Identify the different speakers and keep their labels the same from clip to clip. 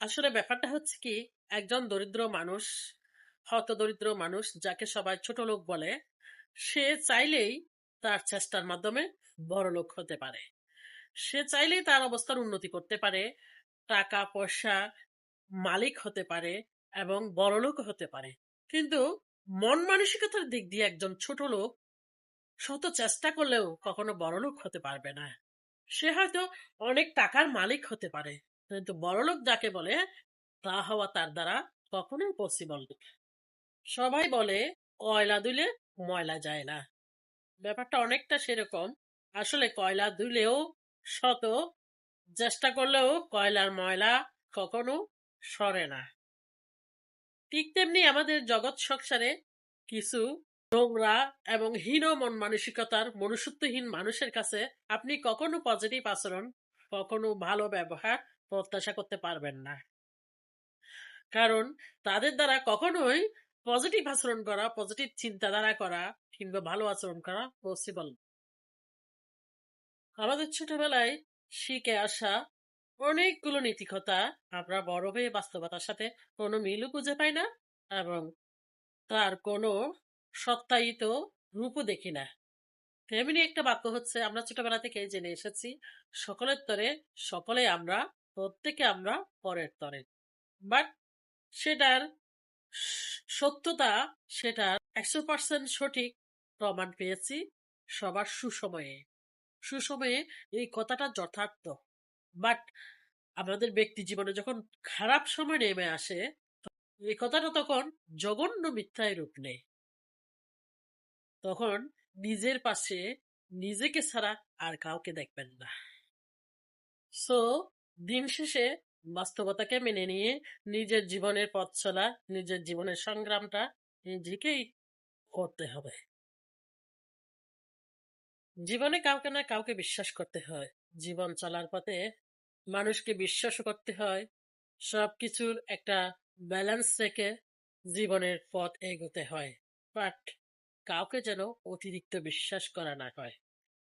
Speaker 1: আসলে ব্যাপারটা হচ্ছে কি, একজন দরিদ্র মানুষ হত দরিদ্র মানুষ যাকে সবাই ছোট লোক বলে, সে চাইলেই তার চেষ্টার মাধ্যমে বড় লোক হতে পারে। সে চাইলেই তার অবস্থার উন্নতি করতে পারে, টাকা, পয়সা মালিক হতে পারে এবং বড় লোক হতে পারে। কিন্তু মন মানসিকতার দিক দিয়ে একজন ছোট লোক শত চেষ্টা করলেও কখনো বড় লোক হতে পারবে না। সে হয়তো অনেক টাকার মালিক হতে পারে কিন্তু বড়লোক যাকে বলে, তা হওয়া তার দ্বারা কখনোই পসিবল সবাই বলে, কয়লা দুলে ময়লা যায় না। ব্যাপারটা অনেকটা সেরকম। আসলে কয়লা দুলেও শত, চেষ্টা করলেও কয়লার ময়লা কখনো সরে না। ঠিক তেমনি আমাদের জগৎ সংসারে কিছু নোংরা এবং হীন মন মানসিকতার মনুষ্যত্বহীন মানুষের কাছে আপনি কখনো পজিটিভ আচরণ, কখনো ভালো ব্যবহার প্রত্যাশা করতে পারবেন না। কারণ তাদের দ্বারা কখনোই পজিটিভ আচরণ করা পজিটিভ চিন্তাধারা করা কিংবা ভালো আচরণ করা পসিবল আমাদের ছোটবেলায় শিখে আসা অনেকগুলো নীতিকথা আমরা বড় হয়ে বাস্তবতার সাথে কোনো মিলও খুঁজে পাই না এবং তার কোনো সত্যায়িত রূপও দেখি না। তেমনি একটা বাক্য হচ্ছে, আমরা ছোটবেলা থেকে জেনে এসেছি, সকলের তরে সকলে আমরা প্রত্যেকে আমরা পরের তরে। বাট সেটার সত্যতা সেটার একশো পার্সেন্ট সঠিক প্রমাণ পেয়েছি সবার সুসময়ে। সুসময়ে এই কথাটা যথার্থ। বাট আমাদের ব্যক্তি জীবনে যখন খারাপ সময় নেমে আসে এই কথাটা তখন জঘন্য মিথ্যায় রূপ নেয়। তখন নিজের পাশে নিজেকে ছাড়া আর কাউকে দেখবেন না। সো দিন শেষে বাস্তবতাকে মেনে নিয়ে নিজের জীবনের পথ চলা, নিজের জীবনের সংগ্রামটা নিজেকেই করতে হবে। জীবনে কাউকে না কাউকে বিশ্বাস করতে হয়। জীবন চলার পথে মানুষকে বিশ্বাস করতে হয়। সবকিছুর একটা ব্যালেন্স রেখে জীবনের পথ এগোতে হয়। বাট কাউকে যেন অতিরিক্ত বিশ্বাস করা না হয়।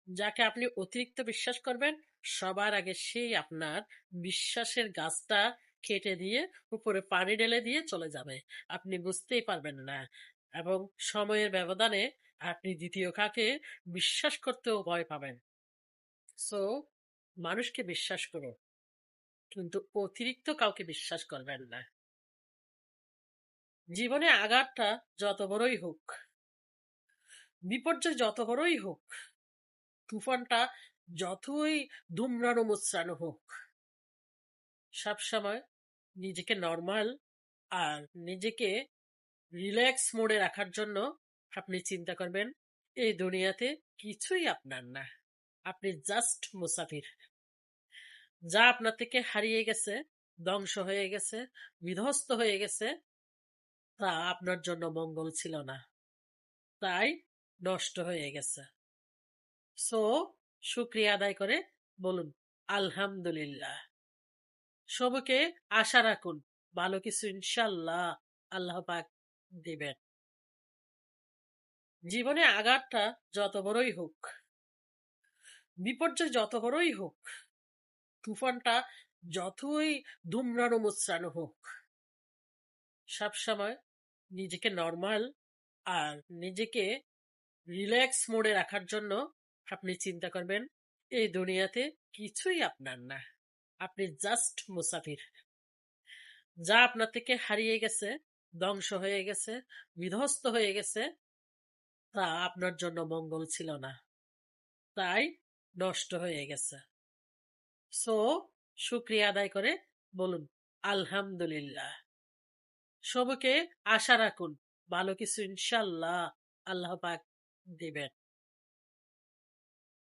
Speaker 1: যাকে আপনি অতিরিক্ত বিশ্বাস করবেন, সবার আগে সেই আপনার বিশ্বাসের গাছটা কেটে দিয়ে উপরে পানি ঢেলে দিয়ে চলে যাবে। আপনি বুঝতেই পারবেন না। এবং সময়ের ব্যবধানে আপনি দ্বিতীয় কাকে বিশ্বাস করতেও ভয় পাবেন। সো মানুষকে বিশ্বাস করুন, কিন্তু অতিরিক্ত কাউকে বিশ্বাস করবেন না। জীবনে আঘাতটা যত বড়ই হোক, বিপর্যয় যত বড়ই হোক তুফানটা যতই দুমড়ানো মুচড়ানো হোক সবসময় নিজেকে নর্মাল আর নিজেকে রিল্যাক্স মোডে রাখার জন্য আপনি চিন্তা করবেন, এই দুনিয়াতে কিছুই আপনার না। আপনি জাস্ট মুসাফির। যা আপনার থেকে হারিয়ে গেছে, ধ্বংস হয়ে গেছে, বিধ্বস্ত হয়ে গেছে, তা আপনার জন্য মঙ্গল ছিল না। তাই নষ্ট হয়ে গেছে। সো, শুক্রিয়া আদায় করে বলুন, আলহামদুলিল্লাহ। সবকে আশা রাখুন, ভালো কিছু ইনশাল্লাহ আল্লাহ পাক দিবেন। জীবনে আঘাতটা যত বড়ই হোক, বিপর্যয় যত বড়ই হোক, তুফানটা যতই ধুমরানো মুচড়ানো হোক সবসময় নিজেকে নর্মাল আর নিজেকে রিল্যাক্স মোডে রাখার জন্য আপনি চিন্তা করবেন, এই দুনিয়াতে কিছুই আপনার না। আপনি জাস্ট মুসাফির। যা আপনার থেকে হারিয়ে গেছে, ধ্বংস হয়ে গেছে, বিধ্বস্ত হয়ে গেছে, তা আপনার জন্য মঙ্গল ছিল না। তাই নষ্ট হয়ে গেছে। সো শুক্রিয়া আদায় করে বলুন, আলহামদুলিল্লাহ। সবকে আশা রাখুন, ভালো কিছু ইনশাল্লাহ আল্লাহ পাক দিবেন।